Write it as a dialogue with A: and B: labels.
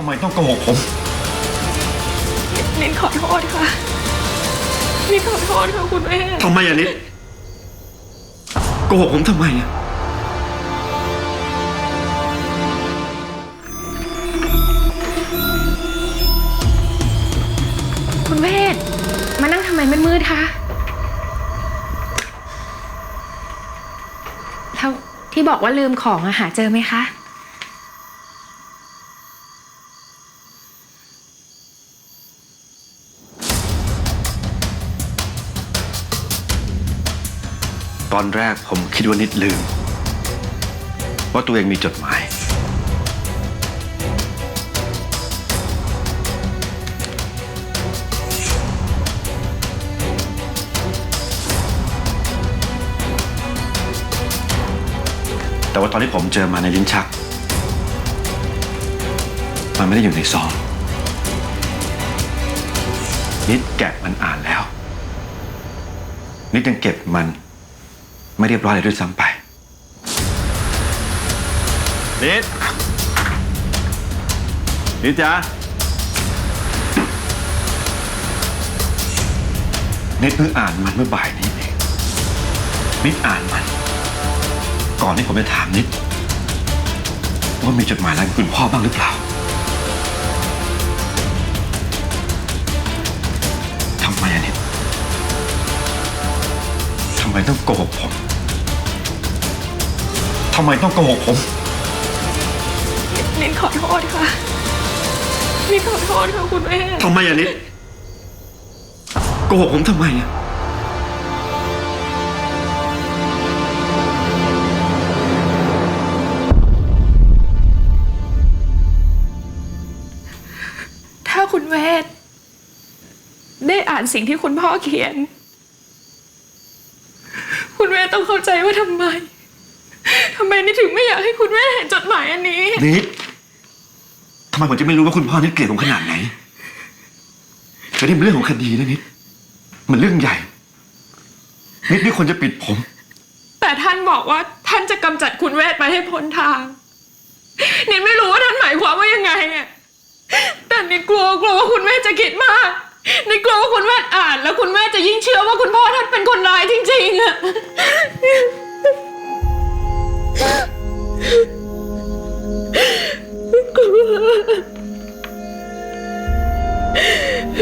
A: ทำไมต้องโกหกผม
B: นิดขอโทษค่ะ นิดขอโทษค่ะคุณแม่
A: ทำไมอะนิดโกหกผมทำไมอะ
B: คุณเวทมานั่งทำไมมืดๆคะแล้วที่บอกว่าลืมของอะหาเจอไหมคะ
A: ตอนแรกผมคิดว่านิดลืม ว่าตัวเองมีจดหมาย แต่ว่าตอนที่ผมเจอมาในลิ้นชัก มันไม่ได้อยู่ในซองนิดแกะมันอ่านแล้ว นิดยังเก็บมัน ไม่เรียบร้อยเลยด้วยซ้ำไป นิด นิดจ๊ะ นิดเพิ่งอ่านมันเมื่อบ่ายนี้เอง นิดอ่านมัน ก่อนที่ผมจะถามนิด ว่ามีจดหมายอะไรกับคุณพ่อบ้างหรือเปล่าทำไมอะนิดทำไมต้องโกหกผม ทำไมต้องโกหกผม
B: นิดขอโทษค่ะ นิดขอโทษค่ะคุณแม่
A: ทำไมอะนิดโกหกผมทำไมอะ
B: ถ้าคุณเวทได้อ่านสิ่งที่คุณพ่อเขียน คุณเวทต้องเข้าใจว่าทำไม ทำไมนิดถึงไม่อยากให้คุณแม่เห็นจดหมายอันนี้
A: นิดทำไมผมจะไม่รู้ว่าคุณพ่อนิดเกลียดผมขนาดไหนแต่นี่มันเรื่องของคดีนะนิด มันเรื่องใหญ่ นิดไม่ควรจะปิดผม
B: แต่ท่านบอกว่าท่านจะกำจัดคุณเวทไปให้พ้นทาง นิดไม่รู้ว่าท่านหมายความว่ายังไงอะแต่นิดกลัวกลัวว่าคุณแม่จะคิดมากนิดกลัวว่าคุณแม่อ่าน แล้วคุณแม่จะยิ่งเชื่อว่าคุณพ่อท่านเป็นคนร้ายจริงๆอะ